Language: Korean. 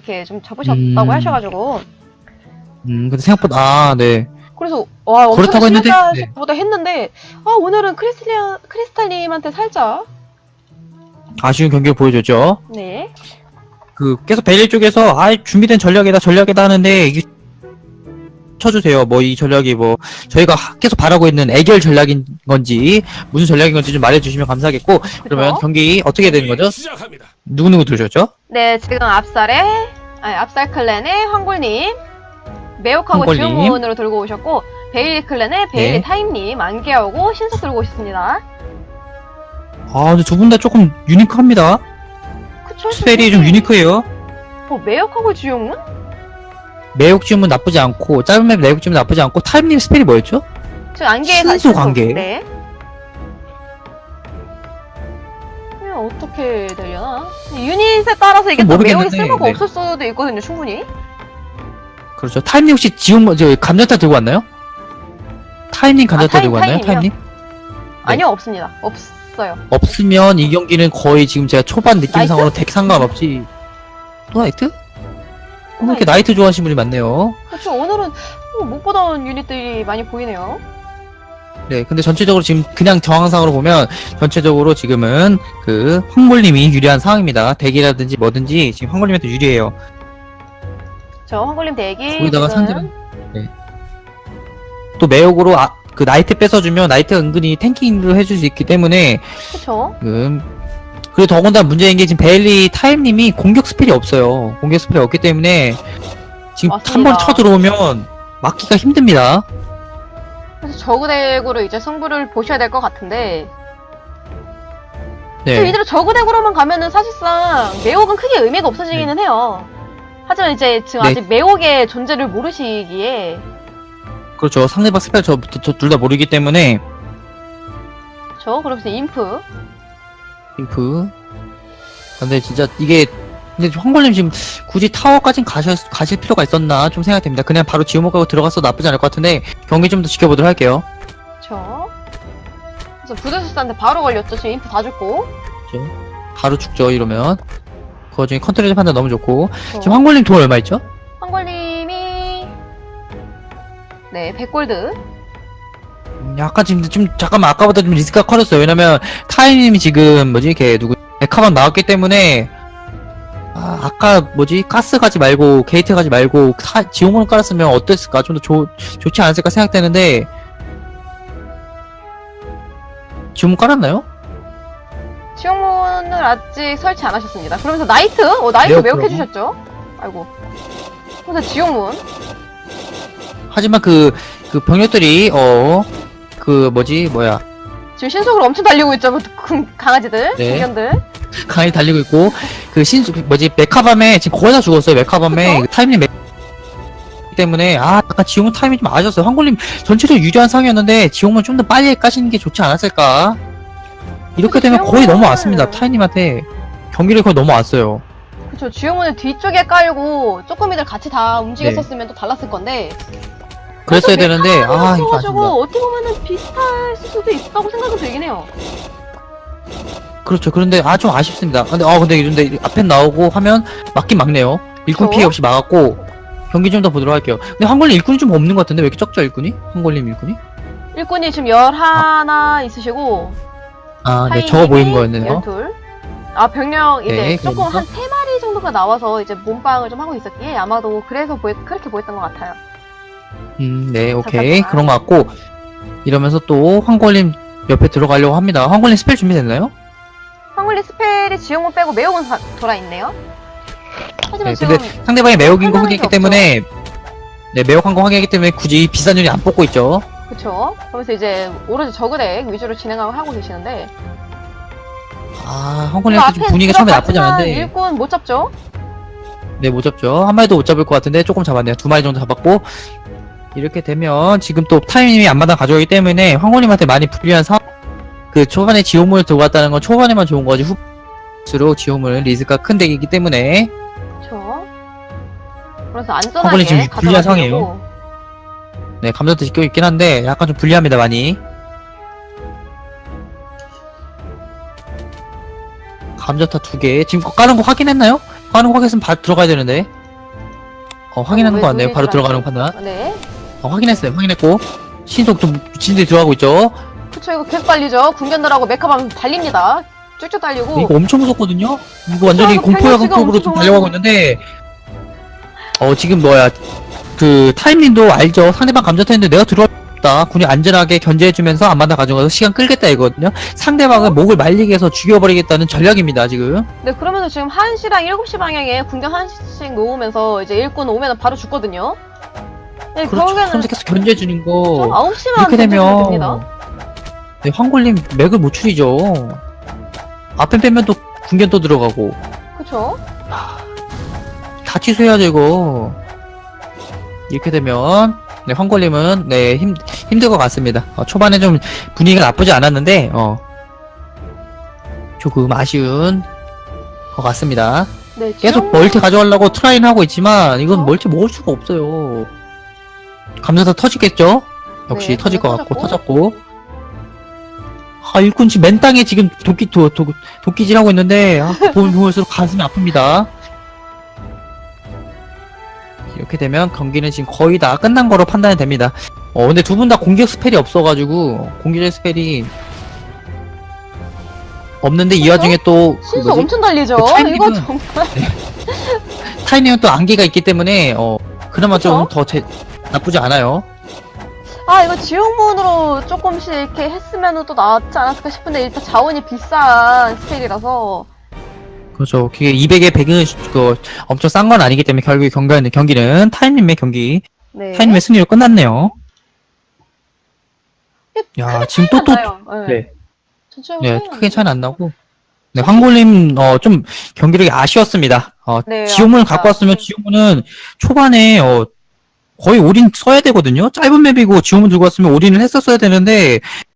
이렇게 좀 접으셨다고 음. 하셔가지고 음, 근데 생각보다, 아, 네. 그래서 와 엄청 그렇다고 했는데, 심각보다 했는데 아 오늘은 크리스탈 크리스탈님한테 살짝 아쉬운 경기를 보여줬죠. 네 그, 계속 베일 쪽에서, 아, 준비된 전략이다, 전략이다 하는데, 이게, 쳐주세요. 뭐, 이 전략이 뭐, 저희가 하- 계속 바라고 있는 애결 전략인 건지, 무슨 전략인 건지 좀 말해주시면 감사하겠고, 그러면? 경기 어떻게 되는 거죠? 시작합니다. 누구누구 들으셨죠? 네, 지금 앞살에 아니, 앞살 클랜의 황골님, 매혹하고 황골님. 지원문으로 들고 오셨고 베일리 클랜의 베일리 네. 타임님 안개하고 신속 들고 오셨습니다. 아, 근데 두 분 다 조금 유니크합니다. 그쵸? 스펠이 좀 유니크해요. 뭐 매혹하고 지용문? 매혹 지음은 나쁘지 않고, 짧은 맵 매혹 지음은 나쁘지 않고, 타임님 스펠이 뭐였죠? 저 안개에 신속 안개. 네. 어떻게 되려나? 유닛에 따라서 이게 또 매혹이 모르겠는데, 쓸모가 네. 없을 수도 있거든요, 충분히. 그렇죠. 타임님 혹시 지음, 저, 감자타 들고 왔나요? 타임님 감자타 타임, 들고 왔나요? 타임이요? 타임님? 아니요, 없습니다. 없어요. 없으면 이 경기는 거의 지금 제가 초반 느낌상으로 덱 상관없이 또 나이트? 어, 이렇게 나이트 좋아하시는 분이 많네요. 그렇죠. 오늘은 뭐 못 보던 유닛들이 많이 보이네요. 네, 근데 전체적으로 지금 그냥 정황상으로 보면 전체적으로 지금은 그 황몰님이 유리한 상황입니다. 덱이라든지 뭐든지 지금 황몰님한테 유리해요. 저 황골님 대기. 거기다가 지금 상대방 네. 또 매혹으로 아, 그 나이트 뺏어주면 나이트가 은근히 탱킹도 해줄 수 있기 때문에 그쵸. 지금 그리고 더군다나 문제인 게 지금 베일리 타임님이 공격 스펠이 없어요. 공격 스펠이 없기 때문에 지금 한 맞습니다. 번 쳐 들어오면 막기가 힘듭니다. 그래서 저그덱으로 이제 승부를 보셔야 될 것 같은데 네. 이대로 저그덱으로만 가면은 사실상 매혹은 크게 의미가 없어지기는 해요. 하지만 이제 지금 네. 아직 매혹의 존재를 모르시기에 그렇죠. 상대방 스펠 저둘 다 모르기 때문에 저 그러면서 인프 핑프. 근데 진짜 이게 근데 황골님 지금 굳이 타워까진 가실 가실 필요가 있었나 좀 생각됩니다. 그냥 바로 지오목 가고 들어가서 나쁘지 않을 것 같은데 경기 좀 더 지켜보도록 할게요. 저 그래서 부대수사한테 바로 걸렸죠. 지금 인프 다 죽고 바로 죽죠 이러면. 그 와중에 컨트롤 판단 너무 좋고 저 지금 황골님 돈 얼마 있죠? 황골님이 네 100골드 음, 약간 지금 좀 잠깐만 아까보다 좀 리스크가 커졌어요. 왜냐면 타이님이 지금 뭐지 걔 누구 메카만 나왔기 때문에 아, 아까 뭐지 가스 가지 말고 게이트 가지 말고 타, 지오몬을 깔았으면 어땠을까 좀 더 좋지 않았을까 생각되는데 지오몬 깔았나요? 지옥문을 아직 설치 안 하셨습니다. 그러면서 나이트? 어, 나이트 매혹 매혹해? 주셨죠? 아이고. 그래서 지옥문. 하지만 그 그 병력들이 어 그 뭐지 뭐야 지금 신속으로 엄청 달리고 있죠, 그 강아지들, 네. 대견들. 강이 달리고 있고 그 신수 그 뭐지 메카밤에 지금 거의 다 죽었어요 메카밤에? 그 타이밍 메 때문에 아 약간 지용문 타이밍 좀 아쉬웠어요. 황골님 전체적으로 유리한 상이었는데 지용문 좀더 빨리 까시는 게 좋지 않았을까? 이렇게 되면 거의 넘어왔습니다. 타이님한테 경기를 거의 넘어왔어요. 그쵸, 지옥문을 뒤쪽에 깔고 조금이들 같이 다 움직였었으면 또 달랐을 건데. 그랬어야 되는데 아 이거 아쉽다. 어떻게 보면은 비슷할 수도 있다고 생각이 들긴 해요. 그렇죠 그런데 아좀 아쉽습니다 근데 아 근데 근데 앞에 나오고 하면 맞긴 막네요 일꾼? 피해 없이 막았고 경기 좀 더 보도록 할게요 근데 황골님 일꾼이 좀 없는 것 같은데 왜 이렇게 적죠 일꾼이 황골님 일꾼이 일꾼이 지금 11 있으시고. 아, 네, 적어 보이는 거였네요. 12. 아, 병력 이제 네, 조금 그러니까. 한 3마리 정도가 나와서 이제 몸빵을 좀 하고 있었기에 아마도 그래서 보였, 그렇게 보였던 것 같아요. 음, 네, 오케이. 잠깐만. 그런 것 같고, 이러면서 또, 황골님 옆에 들어가려고 합니다. 황골님 스펠 준비됐나요? 황홀리 스펠이 지용문 빼고 매혹은 다- 돌아있네요. 하지만 네, 지금 근데 상대방이 매혹인 거 확인했기 없죠. 때문에, 네, 매혹한 거 확인했기 때문에 굳이 비싼 유닛 안 뽑고 있죠. 그쵸. 그러면서 이제 오로지 저그덱 위주로 진행을 하고 계시는데 아, 황골님한테 좀 분위기가 처음에 나쁘지 않은데, 일꾼 못 잡죠? 네, 못 잡죠. 한 마리도 못 잡을 것 같은데, 조금 잡았네요. 두 마리 정도 잡았고, 이렇게 되면, 지금 또 타이밍이 앞마당 가져오기 때문에, 황골님한테 많이 불리한 상황, 그 초반에 지오문을 들고 왔다는 건 초반에만 좋은 거지, 후수록 지오문은 리스크가 큰 덱이기 때문에, 그쵸. 그래서 안전하게 지금 불리한 가져가시려고 네, 감자도 지키고 있긴 한데, 약간 좀 불리합니다, 많이. 감자타 두 개. 지금 거- 까는 거 확인했나요? 하는 거 확인했으면 바로 들어가야 되는데. 어, 확인하는 왜거 같네요. 바로? 들어가는 거 판단. 네. 어, 확인했어요. 확인했고. 신속 좀 진짜 들어가고 있죠. 그쵸, 이거 계속 달리죠. 궁견들하고 메카밤 달립니다. 쭉쭉 달리고. 이거 엄청 무섭거든요? 이거 완전히 이거 공포 밸런스가 엄청 좀 달려가고 있는데, 어, 지금 뭐야, 그, 타임님도 알죠? 상대방 감자타는데 내가 들어왔다. 군이 안전하게 견제해주면서 안마다 가져가서 시간 끌겠다 이거거든요? 상대방을 목을 말리게 해서 죽여버리겠다는 전략입니다, 지금. 네, 그러면서 지금 1시랑 7시 방향에 궁견 하나씩 놓으면서 이제 일꾼 오면 바로 죽거든요. 네, 그렇죠. 결국에는 선택해서 견제해주는 거. 9시만 이렇게 되면, 됩니다. 네, 황골님 맥을 못 추리죠. 앞에 빼면 또 군견 또 들어가고. 그쵸? 다 취소해야죠, 이거. 이렇게 되면, 네, 황골님은, 네, 힘, 힘들 것 같습니다. 어, 초반에 좀 분위기가 나쁘지 않았는데, 어, 조금 아쉬운 것 같습니다. 네, 계속 지금 멀티 가져가려고 트라이는 하고 있지만, 이건 어? 멀티 먹을 수가 없어요. 감사사 터지겠죠? 역시 네, 터질 것 같고, 터졌고. 터졌고. 아, 일꾼 지금 맨 땅에 지금 도끼, 도, 도, 도끼질 하고 있는데, 아, 보면 볼수록 가슴이 아픕니다. 이렇게 되면 경기는 지금 거의 다 끝난 거로 판단이 됩니다. 어, 근데 두 분 다 공격 스펠이 없어가지고, 공격 스펠이 없는데, 이? 와중에 또, 뭐지? 엄청 달리죠. 그 타이밍은- 이거 정말 타이밍은 또 안개가 있기 때문에, 어, 그나마 좀 그쵸? 더 나쁘지 않아요. 아 이거 지옥문으로 조금씩 이렇게 했으면 또 낫지 않았을까 싶은데 일단 자원이 비싼 스케일이라서 그렇죠. 그게 200에 100은 그 엄청 싼 건 아니기 때문에 결국 경기는, 경기는 타임님의 경기, 네. 타임님의 승리로 끝났네요. 야, 지금 또, 또. 네. 네, 네, 크게. 차이는 안 나고. 네, 황골님, 어, 좀 경기력이 아쉬웠습니다. 어, 네, 지옥문을. 갖고 왔으면 지옥문은 초반에, 어, 거의 올인 써야 되거든요? 짧은 맵이고 지옥문 들고 왔으면 올인을 했었어야 되는데,